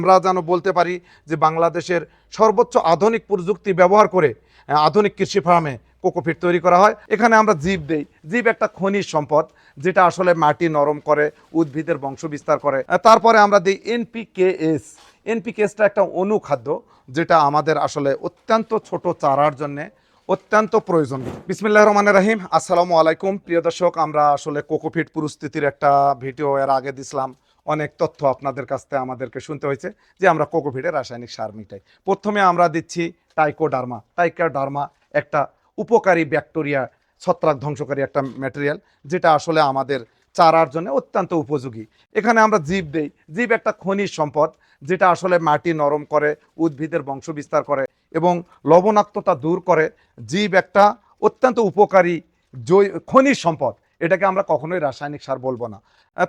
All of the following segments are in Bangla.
আমরা যেন বলতে পারি যে বাংলাদেশের সর্বোচ্চ আধুনিক প্রযুক্তি ব্যবহার করে আধুনিক কৃষি ফার্মে কোকোপিট তৈরি করা হয়। এখানে আমরা জীব দেই। জীব একটা খনিজ সম্পদ, যেটা আসলে মাটি নরম করে, উদ্ভিদের বংশ বিস্তার করে তারপরে আমরা দিই এনপিকেএস এনপিকেএসটা একটা অনুখাদ্য, যেটা আমাদের আসলে অত্যন্ত ছোট চারার জন্যে অত্যন্ত প্রয়োজন বিসমিল্লাহ রহমান রাহিম। আসসালামু আলাইকুম। প্রিয় দর্শক, আমরা আসলে কোকোপিট পরিস্থিতির একটা ভিডিও এর আগে দিছিলাম। অনেক তথ্য আপনাদের কাছ থেকে আমাদেরকে শুনতে হয়েছে যে আমরা কোকোপিটে রাসায়নিক সার মিটাই। প্রথমে আমরা দিচ্ছি টাইকোডার্মা। টাইকোডার্মা একটা উপকারী ব্যাকটেরিয়া, ছত্রাক ধ্বংসকারী একটা ম্যাটেরিয়াল যেটা আসলে আমাদের চারার জন্য অত্যন্ত উপযোগী। এখানে আমরা জীব দেই। জীব একটা খনিজ সম্পদ, যেটা আসলে মাটি নরম করে, উদ্ভিদের বংশ বিস্তার করে এবং লবণাক্ততা দূর করে। জীব একটা অত্যন্ত উপকারী জৈ খনিজ সম্পদ। এটাকে আমরা কখনোই রাসায়নিক সার বলব না।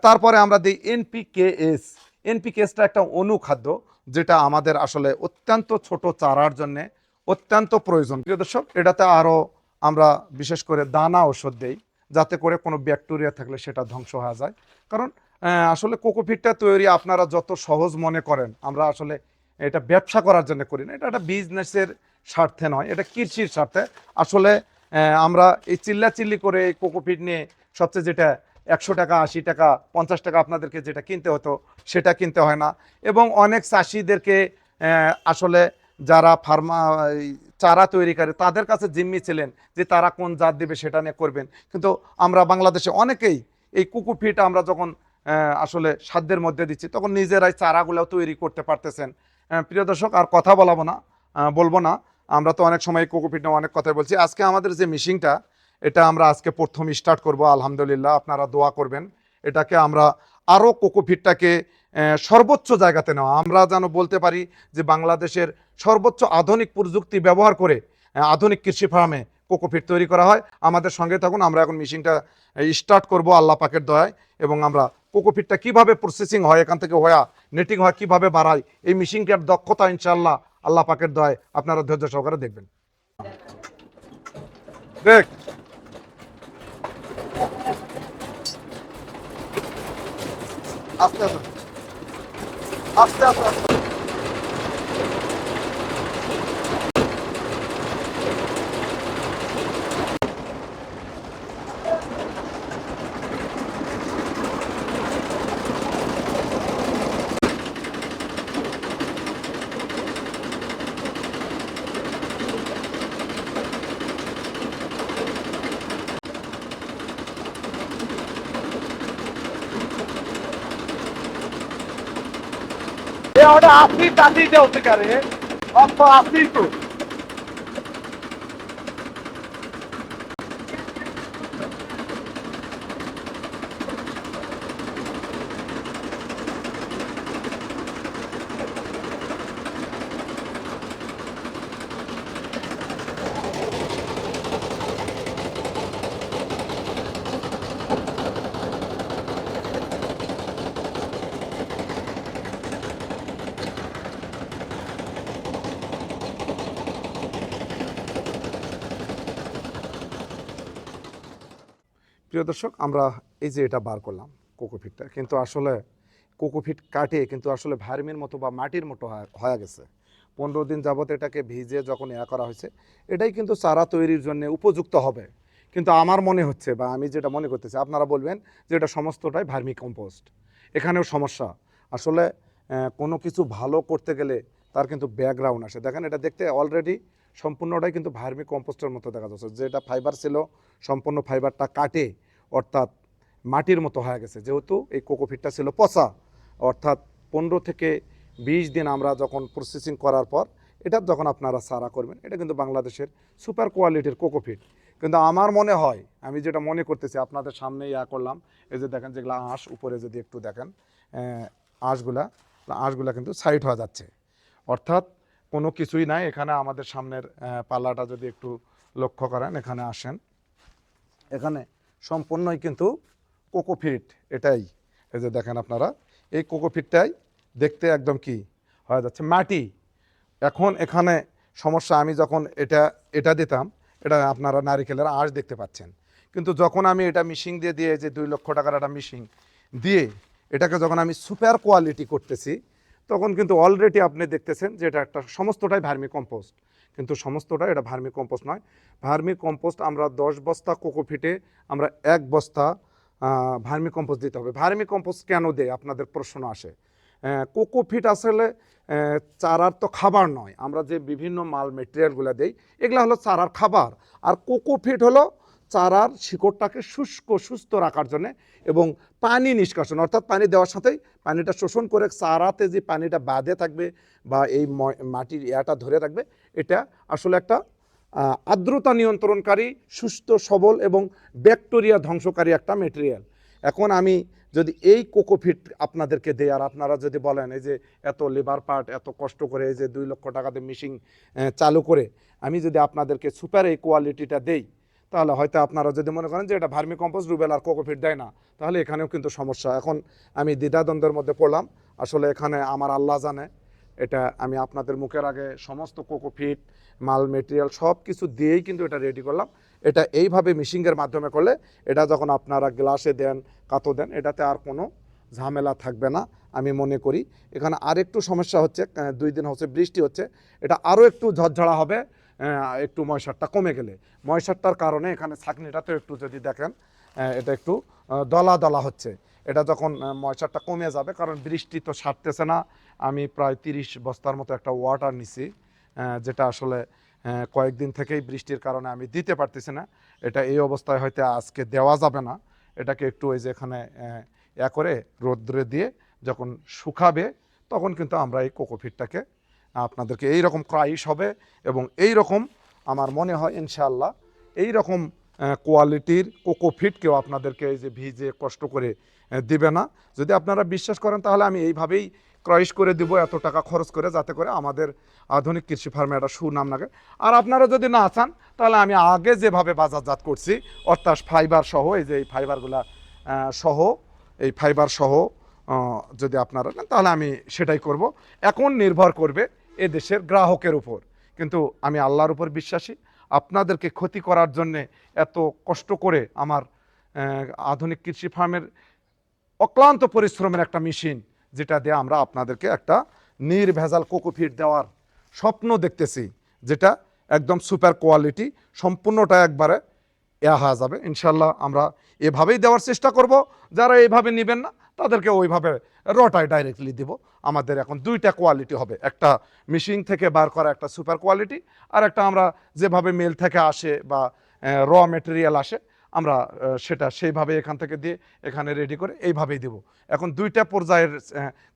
তারপরে আমরা দিই এনপিকেএস এনপিকেএসটা একটা অনুখাদ্য যেটা আমাদের আসলে অত্যন্ত ছোট চারার জন্যে অত্যন্ত প্রয়োজন। প্রিয় দর্শক, এটাতে আরও আমরা বিশেষ করে দানা ওষুধ দেই, যাতে করে কোনো ব্যাকটেরিয়া থাকলে সেটা ধ্বংস হয়ে যায়। কারণ আসলে কোকোপিটটা তৈরি আপনারা যত সহজ মনে করেন, আমরা আসলে এটা ব্যবসা করার জন্য করি না। এটা একটা বিজনেসের স্বার্থে নয়, এটা কৃষির স্বার্থে। আসলে আমরা এই চিল্লা চিল্লি করে এই কোকোপিট নিয়ে সবচেয়ে যেটা একশো টাকা, আশি টাকা, পঞ্চাশ টাকা আপনাদেরকে যেটা কিনতে হতো, সেটা কিনতে হয় না। এবং অনেক চাষিদেরকে আসলে যারা ফার্মা চারা তৈরি করে, তাদের কাছে জিম্মি ছিলেন যে তারা কোন জাত দেবে সেটা নিয়ে করবেন। কিন্তু আমরা বাংলাদেশে অনেকেই এই কুকুফিট আমরা যখন আসলে সাধ্যের মধ্যে দিচ্ছি, তখন নিজেরাই চারাগুলো তৈরি করতে পারতেছেন। প্রিয় দর্শক, আর কথা বলাবো না বলব না। আমরা তো অনেক সময় কোকোপিট নিয়ে অনেক কথা বলছি। আজকে আমাদের যে মিশিংটা এটা আমরা আজকে প্রথম স্টার্ট করব আলহামদুলিল্লাহ আপনারা দোয়া করবেন। এটাকে আমরা আরও কোকোপিটটাকে আহ, সর্বোচ্চ জায়গাতে নেওয়া। আমরা যেন বলতে পারি যে বাংলাদেশের সর্বোচ্চ আধুনিক প্রযুক্তি ব্যবহার করে আধুনিক কৃষি ফার্মে কোকোফিট তৈরি করা হয়। আমাদের সঙ্গে থাকুন আমরা এখন মেশিনটা স্টার্ট করব আল্লাহ পাকের দয়ায় এবং আমরা কোকোফিটটা কীভাবে প্রসেসিং হয় এখান থেকে হয়া নেটিং হয় কীভাবে বাড়ায় এই মেশিনটার দক্ষতা ইনশাল্লাহ আল্লাহ পাকের দয়ায় আপনারা ধৈর্য সহকারে দেখবেন। দেখ আস্তে আস্তে আস্তে আস্তে আস্তে এ ওটা আপনি তাতেই দেওতে পারে অল্প আপনি তো। প্রিয় দর্শক, আমরা এই যে এটা বার করলাম কোকোফিটটা কিন্তু আসলে কোকোফিট কাটে কিন্তু আসলে ভার্মির মতো বা মাটির মতো হয়ে- গেছে। পনেরো দিন যাবত এটাকে ভিজে যখন ইয়া করা হয়েছে, এটাই কিন্তু চারা তৈরির জন্য উপযুক্ত হবে। কিন্তু আমার মনে হচ্ছে বা আমি যেটা মনে করতেছি, আপনারা বলবেন যে এটা সমস্তটাই ভার্মি কম্পোস্ট। এখানেও সমস্যা। আসলে কোনো কিছু ভালো করতে গেলে তার কিন্তু ব্যাকগ্রাউন্ড আসে। দেখেন, এটা দেখতে অলরেডি সম্পূর্ণটাই কিন্তু ভার্মি কম্পোস্টের মতো দেখা যাচ্ছে। যেটা ফাইবার ছিল, সম্পূর্ণ ফাইবারটা কাটে। অর্থাৎ মাটির মতো হয়ে গেছে। যেহেতু এই কোকোফিটটা ছিল পচা, অর্থাৎ পনেরো থেকে বিশ দিন আমরা যখন প্রসেসিং করার পর, এটা যখন আপনারা সারা করবেন, এটা কিন্তু বাংলাদেশের সুপার কোয়ালিটির কোকোফিট কিন্তু আমার মনে হয়, আমি যেটা মনে করতেছি, আপনাদের সামনে ইয়া করলাম, এই যে দেখেন যেগুলো আঁশ, উপরে যদি একটু দেখেন আঁশগুলা আঁশগুলা কিন্তু সাইড হয়ে যাচ্ছে। অর্থাৎ কোনো কিছুই নাই, এখানে আমাদের সামনের পাল্লাটা যদি একটু লক্ষ্য করেন, এখানে আসেন। এখানে সম্পূর্ণই কিন্তু কোকোফিট এটাই। এই যে দেখেন আপনারা, এই কোকোফিটটাই দেখতে একদম কি হয়ে যাচ্ছে মাটি। এখন এখানে সমস্যা, আমি যখন এটা এটা দিতাম, এটা আপনারা নারিকেলের আঁশ দেখতে পাচ্ছেন। কিন্তু যখন আমি এটা মিশিং দিয়ে দিয়ে, যে দুই লক্ষ টাকার একটা মিশিং দিয়ে এটাকে যখন আমি সুপার কোয়ালিটি করতেছি, তখন কিন্তু অলরেডি আপনি দেখতেছেন যে এটা একটা সমস্তটাই ভার্মি কম্পোস্ট কিন্তু সমস্তটা এটা ভার্মি কম্পোস্ট নয়। ভার্মি কম্পোস্ট আমরা দশ বস্তা কোকোফিটে আমরা এক বস্তা ভার্মি কম্পোস্ট দিতে হবে। ভার্মি কম্পোস্ট কেন দেয়? আপনাদের প্রশ্ন আসে। কোকোফিট আসলে চারার তো খাবার নয়। আমরা যে বিভিন্ন মাল মেটেরিয়ালগুলো দেই, এগুলো হলো চারার খাবার। আর কোকোফিট হলো চারার শিকড়টাকে শুষ্ক, সুস্থ রাখার জন্য এবং পানি নিষ্কাশন। অর্থাৎ পানি দেওয়ার সাথেই পানিটা শোষণ করে চারাতে যে পানিটা বাঁধে থাকবে বা এই মাটির ইয়াটা ধরে থাকবে এটা আসলে একটা আর্দ্রতা নিয়ন্ত্রণকারী, সুস্থ, সবল এবং ব্যাকটেরিয়া ধ্বংসকারী একটা মেটেরিয়াল এখন আমি যদি এই কোকোফিট আপনাদেরকে দেয় আর আপনারা যদি বলেন, এই যে এত লেবার পার্ট এত কষ্ট করে এই যে দুই লক্ষ টাকাতে মিশিং চালু করে, আমি যদি আপনাদেরকে সুপার এই কোয়ালিটিটা দেই, তাহলে হয়তো আপনারা যদি মনে করেন যে এটা ভার্মি কম্পোস্ট রুবেল আর কোকোফিট দেয় না, তাহলে এখানেও কিন্তু সমস্যা। এখন আমি দ্বিধাদ্বন্দ্বের মধ্যে পড়লাম। আসলে এখানে আমার আল্লাহ জানে এটা আমি আপনাদের মুখের আগে সমস্ত কোকোফিট মাল মেটেরিয়াল সব কিছু দিয়েই কিন্তু এটা রেডি করলাম। এটা এইভাবে মিশিংয়ের মাধ্যমে করলে এটা যখন আপনারা গ্লাসে দেন কাতো দেন, এটাতে আর কোনো ঝামেলা থাকবে না, আমি মনে করি। এখানে আরেকটু সমস্যা হচ্ছে দুই দিন হচ্ছে বৃষ্টি হচ্ছে, এটা আরও একটু ঝরঝরা হবে একটু ময়সারটা কমে গেলে। ময়সারটার কারণে এখানে ছাকনিটাতে একটু যদি দেখেন এটা একটু দলা দলা হচ্ছে। এটা যখন ময়সারটা কমে যাবে, কারণ বৃষ্টি তো সারতেছে না, আমি প্রায় তিরিশ বস্তার মতো একটা ওয়াটার নিছি যেটা আসলে কয়েকদিন থেকেই বৃষ্টির কারণে আমি দিতে পারতেছি না, এটা এই অবস্থায় হয়তো আজকে দেওয়া যাবে না, এটাকে একটু ওই যে এখানে করে রোদ্রে দিয়ে যখন শুকাবে, তখন কিন্তু আমরা এই কোকোফিটটাকে আপনাদেরকে এই রকম ক্রাইশ হবে এবং এই রকম আমার মনে হয় ইনশাআল্লাহ এই রকম কোয়ালিটির কোকোফিট কেউ আপনাদেরকে এই যে ভিজে কষ্ট করে দিবে না। যদি আপনারা বিশ্বাস করেন, তাহলে আমি এইভাবেই ক্রয়শ করে দিব এত টাকা খরচ করে, যাতে করে আমাদের আধুনিক কৃষি ফার্মে একটা সুনাম লাগে। আর আপনারা যদি না চান, তাহলে আমি আগে যেভাবে বাজারজাত করছি, অর্থাৎ ফাইবার সহ, এই যে এই ফাইবারগুলা সহ, এই ফাইবার সহ যদি আপনারা নেন, তাহলে আমি সেটাই করব। এখন নির্ভর করবে এ দেশের গ্রাহকের উপর। কিন্তু আমি আল্লাহর উপর বিশ্বাসী আপনাদেরকে ক্ষতি করার জন্যে এত কষ্ট করে আমার আধুনিক কৃষি ফার্মের অক্লান্ত পরিশ্রমের একটা মেশিন যেটা দিয়ে আমরা আপনাদেরকে একটা নির্ভেজাল কোকোফিট দেওয়ার স্বপ্ন দেখতেছি, যেটা একদম সুপার কোয়ালিটি, সম্পূর্ণটা একবারে এয়া হয়ে যাবে। ইনশাল্লাহ আমরা এভাবেই দেওয়ার চেষ্টা করব। যারা এইভাবে নেবেন না, তাদেরকে ওইভাবে রটায় ডাইরেক্টলি দিব। আমাদের এখন দুইটা কোয়ালিটি হবে। একটা মেশিন থেকে বার করা একটা সুপার কোয়ালিটি আর একটা আমরা যেভাবে মেল থেকে আসে বা র মেটেরিয়াল আসে, আমরা সেটা সেইভাবে এখান থেকে দিয়ে এখানে রেডি করে এইভাবেই দেব। এখন দুইটা পর্যায়ের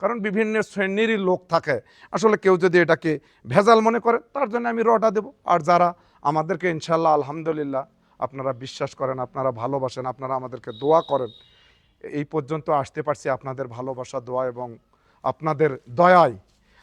কারণ বিভিন্ন শ্রেণীরই লোক থাকে। আসলে কেউ যদি এটাকে ভেজাল মনে করে, তার জন্য আমি রটা দেব। আর যারা আমাদেরকে ইনশাল্লাহ আলহামদুলিল্লাহ, আপনারা বিশ্বাস করেন, আপনারা ভালোবাসেন, আপনারা আমাদেরকে দোয়া করেন এই পর্যন্ত আসতে পারছি আপনাদের ভালোবাসা, দোয়া এবং আপনাদের দয়ায়।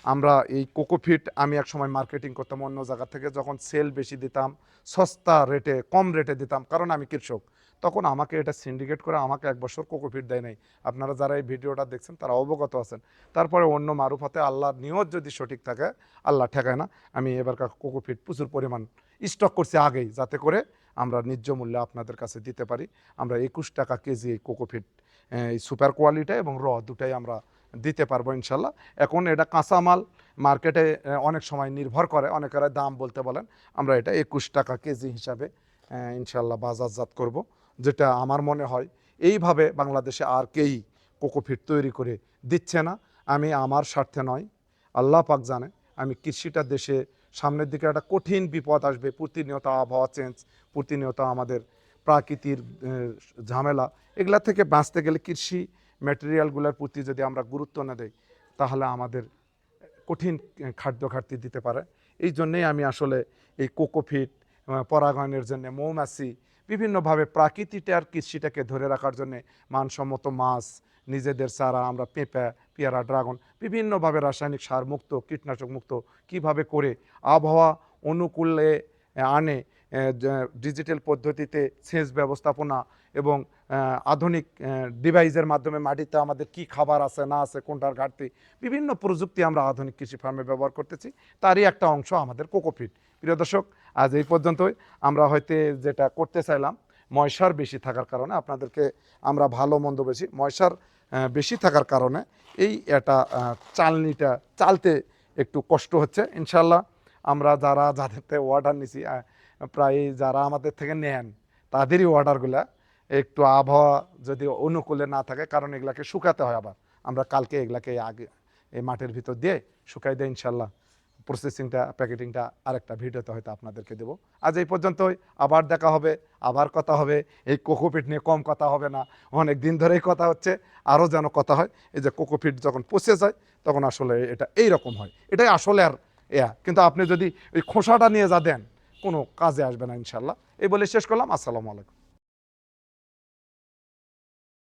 আমরা এই কোকোফিট আমি এক সময় মার্কেটিং করতাম অন্য জায়গা থেকে, যখন সেল বেশি দিতাম, সস্তা রেটে, কম রেটে দিতাম, কারণ আমি কৃষক। তখন আমাকে এটা সিন্ডিকেট করে আমাকে এক বছর কোকোফিট দেয় নাই। আপনারা যারা এই ভিডিওটা দেখছেন, তারা অবগত আছেন। তারপরে অন্য মারুফাতে আল্লাহর নিয়ত যদি সঠিক থাকে, আল্লাহ ঠেকায় না, আমি এবারকার কোকোফিট প্রচুর পরিমাণ স্টক করছি আগেই, যাতে করে আমরা ন্যায্য মূল্যে আপনাদের কাছে দিতে পারি। আমরা একুশ টাকা কেজি এই কোকোফিট এই সুপার কোয়ালিটি এবং র দুটাই আমরা দিতে পারব ইনশাল্লাহ। এখন এটা কাঁচামাল মার্কেটে অনেক সময় নির্ভর করে, অনেকেরা দাম বলতে বলেন। আমরা এটা একুশ টাকা কেজি হিসাবে ইনশাল্লাহ বাজারজাত করব, যেটা আমার মনে হয় এইভাবে বাংলাদেশে আর কেই কোকোফিট তৈরি করে দিচ্ছে না। আমি আমার স্বার্থে নয়, আল্লাহ পাক জানে। আমি কৃষিটা দেশে সামনের দিকে একটা কঠিন বিপদ আসবে, প্রতিনিয়ত আবহাওয়া চেঞ্জ প্রতিনিয়ত আমাদের প্রাকৃতির ঝামেলা। এগুলা থেকে বাঁচতে গেলে কৃষি ম্যাটেরিয়ালগুলোর প্রতি যদি আমরা গুরুত্ব না দেই, তাহলে আমাদের কঠিন খাদ্য ঘাটতি দিতে পারে। এই জন্যেই আমি আসলে এই কোকোফিট পরাগায়নের জন্য মৌমাছি, বিভিন্নভাবে প্রাকৃতিটার কৃষিটাকে ধরে রাখার জন্য মানসম্মত মাছ, নিজেদের চারা আমরা পেঁপে পেয়ারা, ড্রাগন, বিভিন্নভাবে রাসায়নিক সার মুক্ত, কীটনাশক মুক্ত, কীভাবে করে আবহাওয়া অনুকূলে আনে ডিজিটাল পদ্ধতিতে সেচ ব্যবস্থাপনা এবং আধুনিক ডিভাইসের মাধ্যমে মাটিতে আমাদের কি খাবার আছে, না আছে, কোনটার ঘাটতি, বিভিন্ন প্রযুক্তি আমরা আধুনিক কৃষি ফার্মে ব্যবহার করতেছি। তারই একটা অংশ আমাদের কোকোফিট প্রিয় দর্শক, আজ এই পর্যন্তই। আমরা হয়তো যেটা করতে চাইলাম, ময়সার বেশি থাকার কারণে আপনাদেরকে আমরা ভালো মন্দ বেশি, ময়সার বেশি থাকার কারণে এই এটা চালনিটা চালতে একটু কষ্ট হচ্ছে। ইনশাল্লাহ আমরা যারা যাদের থেকে অর্ডার নিছি প্রায় যারা আমাদের থেকে নেন, তাদেরই অর্ডারগুলা একটু আবহাওয়া যদি অনুকূলে না থাকে, কারণ এগুলাকে শুকাতে হয় আবার। আমরা কালকে এগুলাকে আগে এই মাঠের ভিতর দিয়ে শুকাই দেয় ইনশাল্লাহ প্রসেসিংটা প্যাকেটিংটা আরেকটা ভিডিওতে হয়তো আপনাদেরকে দেবো। আজ এই পর্যন্তই, আবার দেখা হবে, আবার কথা হবে। এই কোকোপিট নিয়ে কম কথা হবে না। অনেক দিন ধরেই কথা হচ্ছে, আরও যেন কথা হয়। এই যে কোকোপিট যখন পচে যায় তখন আসলে এটা এই রকম হয়। এটাই আসলে আর এয়া। কিন্তু আপনি যদি ওই খোসাটা নিয়ে যা দেন, কোনো কাজে আসবে না ইনশাল্লাহ। এই বলে শেষ করলাম। আসসালামু আলাইকুম।